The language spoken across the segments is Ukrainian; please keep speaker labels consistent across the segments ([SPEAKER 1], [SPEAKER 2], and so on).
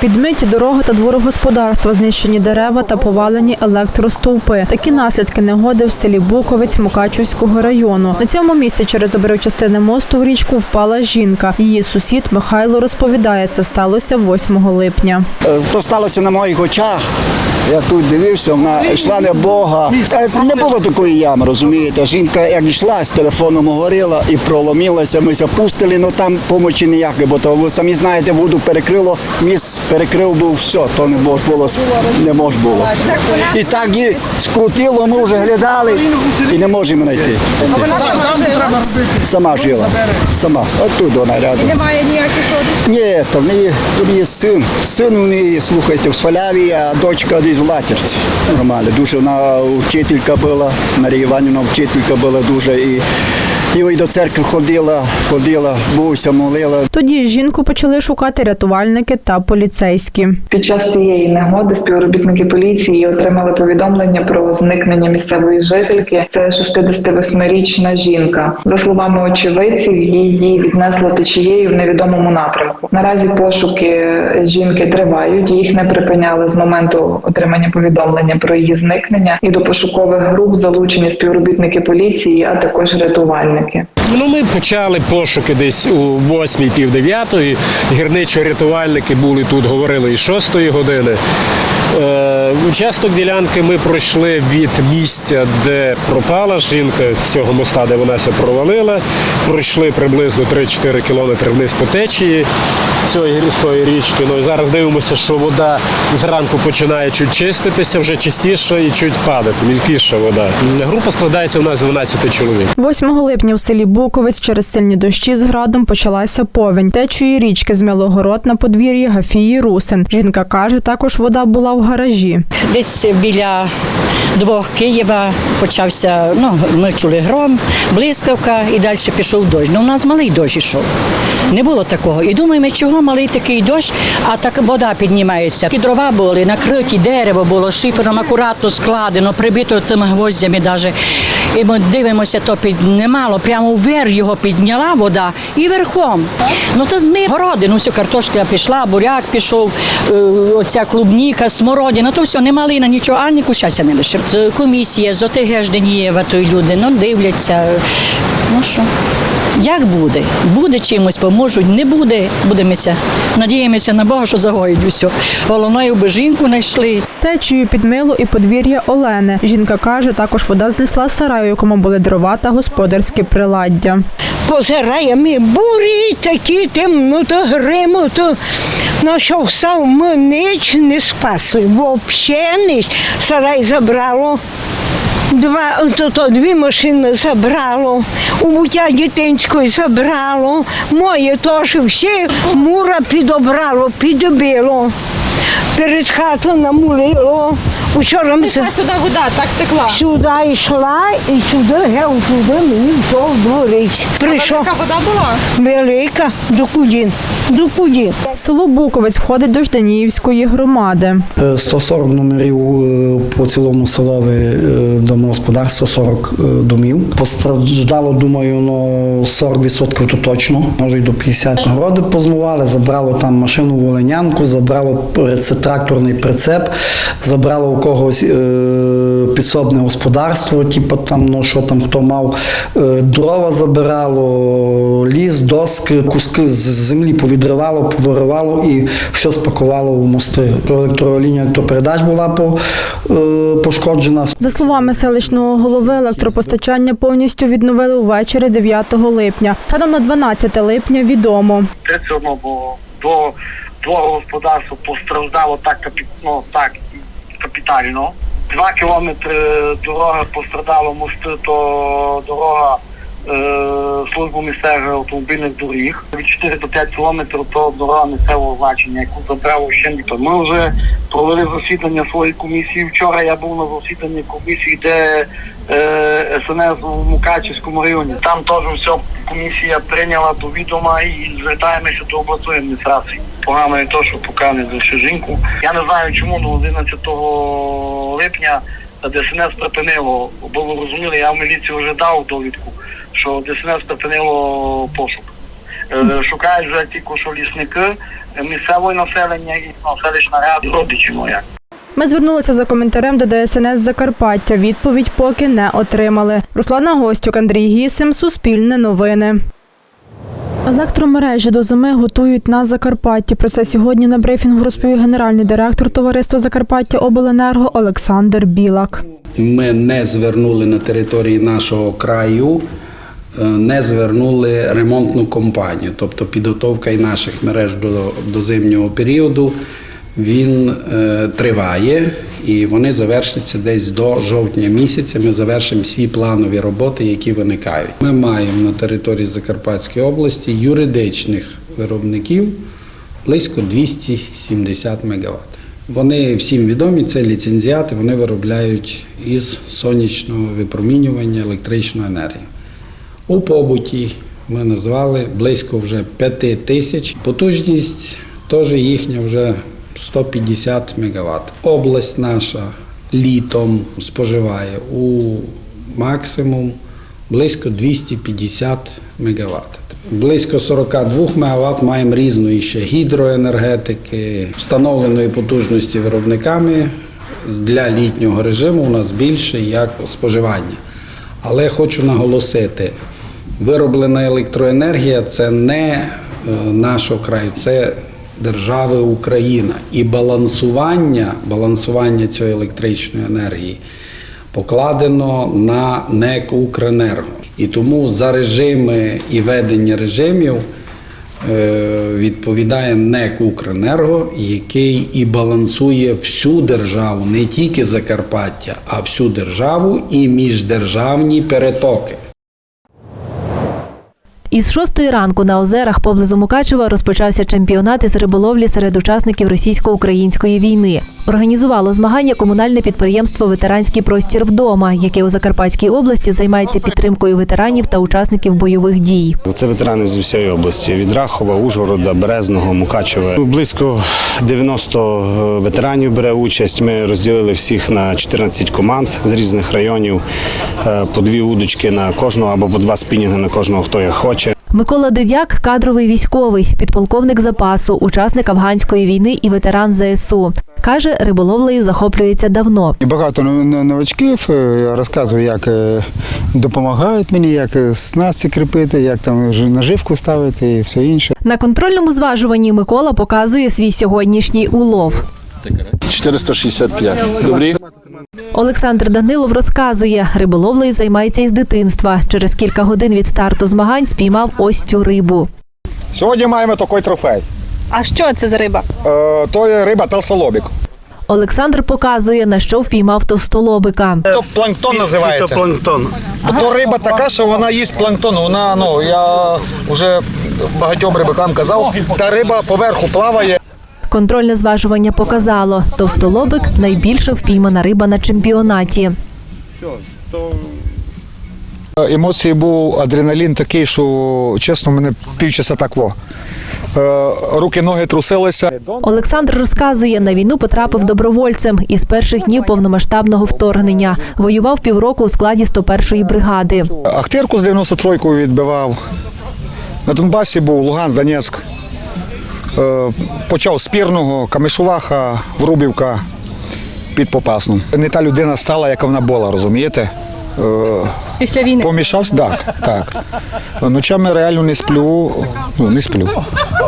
[SPEAKER 1] Підмиті дорога та дворогосподарства, знищені дерева та повалені електростовпи. Такі наслідки негоди в селі Буковець Мукачівського району. На цьому місці через обрив частини мосту в річку впала жінка. Її сусід Михайло розповідає, це сталося 8 липня.
[SPEAKER 2] Е, То сталося на моїх очах. Я тут дивився, вона йшла не Бога. Не було такої ями, розумієте. Жінка як йшла, з телефоном говорила і проломилася. Ми запустили, але там помочі ніякої, бо то ви самі знаєте, воду перекрило, міст перекрив був все, то не мож було, не мож було. І так її скрутило, ми вже глядали і не можемо знайти. Сама жила, сама. Отут вона рядом.
[SPEAKER 3] Немає ніяких.
[SPEAKER 2] Ні, то в неї тут є син. Син у неї, слухайте, в Сваляві, а дочка десь в Латерці. Нормально. Дуже вона вчителька була, Марія Іванівна вчителька була дуже. І, і до церкви ходила, ходила, бувся, молила.
[SPEAKER 1] Тоді жінку почали шукати рятувальники та поліцейські.
[SPEAKER 4] Під час цієї негоди співробітники поліції отримали повідомлення про зникнення місцевої жительки. Це 68-річна жінка. За словами очевидців, її віднесло течією в невідомому напрямку. Наразі пошуки жінки тривають. Їх не припиняли з моменту отримання повідомлення про її зникнення. І до пошукових груп залучені співробітники поліції, а також рятувальники.
[SPEAKER 5] Ну, ми почали пошуки десь у 8 пів дев'ятої. Гірничо-рятувальники були тут, говорили і 6 години. Е, участок ділянки ми пройшли від місця, де пропала жінка з цього моста, де вона се провалила. Пройшли приблизно 3-4 кілометри вниз по течії цієї гірської річки. Ну і зараз дивимося, що вода зранку починає чуть чиститися, вже чистіше і чуть падати, мілкіша вода. Група складається у нас з 12 чоловік.
[SPEAKER 1] 8 липня в селі Буковець через сильні дощі з градом почалася повінь. Течії річки змило город на подвір'ї Гафії Русин. Жінка каже, також вода була в гаражі.
[SPEAKER 6] Десь біля двох Києва почався, ну, ми чули гром, блискавка і далі пішов дощ. Ну, у нас малий дощ ішов. Не було такого. І думаємо, чого малий такий дощ, а так вода піднімається. Ті дрова були, накриті, дерево було шифером акуратно складено, прибито тими гвоздями навіть. І ми дивимося, то піднімало, прямо вверх його підняла вода і верхом. Ну то ми городи, ну все, картошка пішла, буряк пішов, е, оця клубніка, смородина, то все, не малина, нічого, а ні кущася не лише. Комісія з ОТГ Жденієва, то люди, ну дивляться. Ну що, як буде? Буде чимось, поможуть, не буде, будемося. Надіємося на Бога, що загоїть усе. Головне, аби жінку знайшли.
[SPEAKER 1] Течію підмило і подвір'я Олени. Жінка каже, також вода знесла сарай, у якому були дрова та господарське приладдя.
[SPEAKER 7] По позирає бурі такі темнота, гримото. Ну що все, ми ніч не спасли, взагалі ніч. Сарай забрало. Два, то, то, дві машини забрало, у буття дитинської забрало, моє теж всі мура підобрало, підбило, перед хатою намулило. Вчора ми
[SPEAKER 3] Пішла сюди вода, так текла.
[SPEAKER 7] Сюди йшла і сюди, гев туди мені до двориць. Прийшов
[SPEAKER 3] Яка вода була?
[SPEAKER 7] велика до кудін, до кудін.
[SPEAKER 1] Село Буковець входить до Жданіївської громади.
[SPEAKER 8] Е, 140 номерів е, по цілому селові е, домогосподарства, 40 е, домів. Постраждало, думаю, ну 40% то точно, може й до 50. Городи позмували, забрало там машину волинянку, забрало прице- тракторний прицеп, забрало у когось е, підсобне господарство, типу там, ну що там хто мав, е, дрова забирало, ліс, доски, куски з землі повідривало, повиривало і все спакувало в мости. Електролінія електропередач була по, е, пошкоджена.
[SPEAKER 1] За словами селищного голови, електропостачання повністю відновили увечері 9 липня. Станом на 12 липня відомо.
[SPEAKER 9] 37 бо до твого господарства постраждало так капі... ну, так капітально. Два кілометри дорога пострадала мости, то дорога е, службу місцевих автомобільних доріг. Від 4 до 5 кілометрів то дорога місцевого значення, яку забрало ще ніхто. Ми вже провели засідання своєї комісії. Вчора я був на засіданні комісії, де е, СНС у Мукачівському районі. Там теж все комісія прийняла до відома і звертаємося до обласної адміністрації. Погано є то, що поки не знайшли жінку. Я не знаю чому, але 11 липня ДСНС припинило, бо ви розуміли, я в міліції вже дав довідку, що ДСНС припинило пошук. Е, Шукають вже тільки що лісники, місцеве населення і селищна рада, родичі мої.
[SPEAKER 1] Ми звернулися за коментарем до ДСНС Закарпаття. Відповідь поки не отримали. Руслана Гостюк, Андрій Гісим, Суспільне новини. Електромережі до зими готують на Закарпатті. Про це сьогодні на брифінгу розповів генеральний директор товариства Закарпаття Обленерго Олександр Білак.
[SPEAKER 10] ми не звернули на території нашого краю, не звернули ремонтну компанію. Тобто підготовка і наших мереж до, до зимнього періоду він е, триває і вони завершаться десь до жовтня місяця. Ми завершимо всі планові роботи, які виникають. Ми маємо на території Закарпатської області юридичних виробників близько 270 МВт. Вони всім відомі, це ліцензіати, вони виробляють із сонячного випромінювання електричну енергію. У побуті ми назвали близько вже 5 тисяч. Потужність теж їхня вже 150 МВт. Область наша літом споживає у максимум близько 250 МВт. Близько 42 МВт маємо різної ще гідроенергетики, встановленої потужності виробниками для літнього режиму у нас більше як споживання. Але хочу наголосити, вироблена електроенергія це не е, нашого краю, це держави Україна. І балансування, балансування цієї електричної енергії покладено на НЕК Укренерго. І тому за режими і ведення режимів е, відповідає НЕК Укренерго, який і балансує всю державу, не тільки Закарпаття, а всю державу і міждержавні перетоки.
[SPEAKER 11] Із шостої ранку на озерах поблизу Мукачева розпочався чемпіонат із риболовлі серед учасників російсько-української війни. Організувало змагання комунальне підприємство Ветеранський простір вдома, яке у Закарпатській області займається підтримкою ветеранів та учасників бойових дій.
[SPEAKER 12] Це ветерани з всієї області від Рахова, Ужгорода, Березного, Мукачева. Близько 90 ветеранів бере участь. Ми розділили всіх на 14 команд з різних районів, е, по дві удочки на кожного або по два спінінги на кожного, хто як хоче.
[SPEAKER 11] Микола Дидяк кадровий військовий, підполковник запасу, учасник афганської війни і ветеран ЗСУ. Каже, риболовлею захоплюється давно.
[SPEAKER 13] Багато но- новачків е, я розказую, як е, допомагають мені, як е, снасті кріпити, як там наживку ставити і все інше.
[SPEAKER 11] На контрольному зважуванні Микола показує свій сьогоднішній улов.
[SPEAKER 12] 465. Добрі.
[SPEAKER 11] Олександр Данилов розказує, риболовлею займається із дитинства. Через кілька годин від старту змагань спіймав ось цю рибу.
[SPEAKER 14] Сьогодні маємо такий трофей.
[SPEAKER 3] А що це за риба?
[SPEAKER 14] Е, то є риба толстолобик.
[SPEAKER 11] Олександр показує, на що впіймав товстолобика.
[SPEAKER 14] То планктон називається.
[SPEAKER 10] Планктон.
[SPEAKER 14] То риба така, що вона їсть планктон. Вона, ну, я вже багатьом рибакам казав, та риба поверху плаває.
[SPEAKER 11] Контрольне зважування показало, товстолобик найбільше впіймана риба на чемпіонаті.
[SPEAKER 14] Емоції був адреналін такий, що чесно, мене півчаса так во. Е, Руки, ноги трусилися.
[SPEAKER 11] Олександр розказує, на війну потрапив добровольцем із перших днів повномасштабного вторгнення. Воював півроку у складі 101-ї бригади.
[SPEAKER 14] Ахтирку з 93-ку відбивав. На Донбасі був Луган, Донецьк. Е, Почав з Пірного, Камишуваха, Врубівка під Попасну. Не та людина стала, яка вона була, розумієте? Е,
[SPEAKER 3] Після війни.
[SPEAKER 14] Помішався? Так, так. Ночами реально не сплю. Ну, не сплю.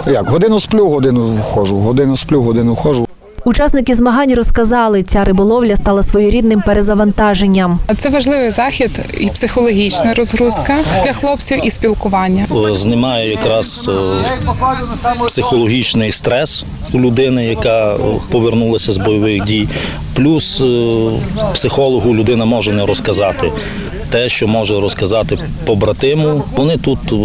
[SPEAKER 14] Як? Годину сплю, годину ходжу, годину сплю, годину ходжу.
[SPEAKER 11] Учасники змагань розказали, ця риболовля стала своєрідним перезавантаженням.
[SPEAKER 15] Це важливий захід і психологічна розгрузка для хлопців, і спілкування.
[SPEAKER 16] знімає якраз е, психологічний стрес у людини, яка е, повернулася з бойових дій. Плюс е, психологу людина може не розказати те, що може розказати побратиму. Вони тут е,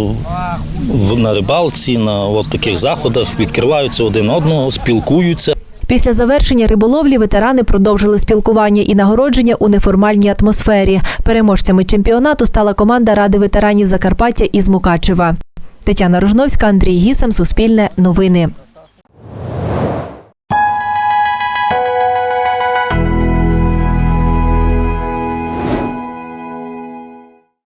[SPEAKER 16] в- на рибалці, на от таких заходах відкриваються один одного, спілкуються.
[SPEAKER 11] Після завершення риболовлі ветерани продовжили спілкування і нагородження у неформальній атмосфері. Переможцями чемпіонату стала команда Ради ветеранів Закарпаття із Мукачева. Тетяна Рожновська, Андрій Гісем, Суспільне новини.